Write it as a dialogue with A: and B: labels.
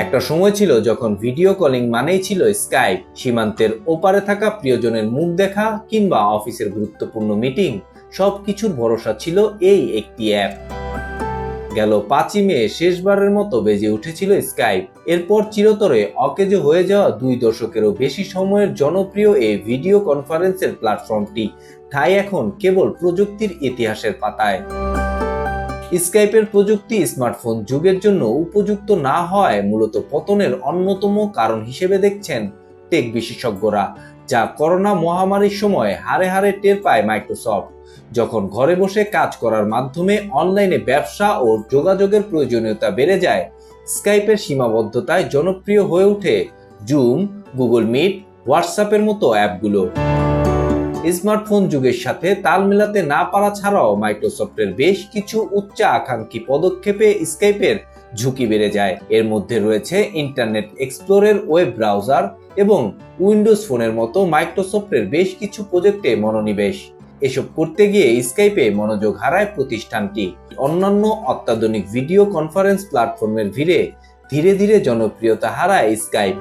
A: একটা সময় ছিল যখন ভিডিও কলিং মানেই ছিল স্কাইপ সীমান্তের ওপারে থাকা প্রিয়জনের মুখ দেখা কিংবা অফিসের গুরুত্বপূর্ণ মিটিং সবকিছুর ভরসা ছিল এই একটি অ্যাপ গেল পাঁচই মে, শেষবারের মতো বেজে উঠেছিল স্কাইপ এরপর চিরতরে অকেজো হয়ে যাওয়া দুই দশকেরও বেশি সময়ের জনপ্রিয় এই ভিডিও কনফারেন্সের প্ল্যাটফর্মটি ঠাই এখন কেবল প্রযুক্তির ইতিহাসের পাতায়। স্কাইপের প্রযুক্তি স্মার্টফোন যুগের জন্য উপযুক্ত না হওয়ায় মূলত পতনের অন্যতম কারণ হিসেবে দেখছেন টেক বিশেষজ্ঞরা, যা করোনা মহামারীর সময় হারে হারে টের পায় মাইক্রোসফট যখন ঘরে বসে কাজ করার মাধ্যমে অনলাইনে ব্যবসা ও যোগাযোগের প্রয়োজনীয়তা বেড়ে যায় স্কাইপের সীমাবদ্ধতায় জনপ্রিয় হয়ে ওঠে জুম গুগল মিট হোয়াটসঅ্যাপের মতো অ্যাপগুলো। স্মার্টফোন যুগের সাথে তাল মেলাতে না পারা ছাড়াও মাইক্রোসফটের বেশ কিছু উচ্চ আকাঙ্ক্ষী পদক্ষেপে স্কাইপের ঝুঁকি বেড়ে যায়। এর মধ্যে রয়েছে ইন্টারনেট এক্সপ্লোরের ওয়েব ব্রাউজার এবং উইন্ডোজ ফোনের মতো মাইক্রোসফটের বেশ কিছু প্রজেক্টে মনোনিবেশ। এসব করতে গিয়ে স্কাইপে মনোযোগ হারায় প্রতিষ্ঠানটি। অন্যান্য অত্যাধুনিক ভিডিও কনফারেন্স প্ল্যাটফর্মের ভিড়ে ধীরে ধীরে জনপ্রিয়তা হারায় স্কাইপ।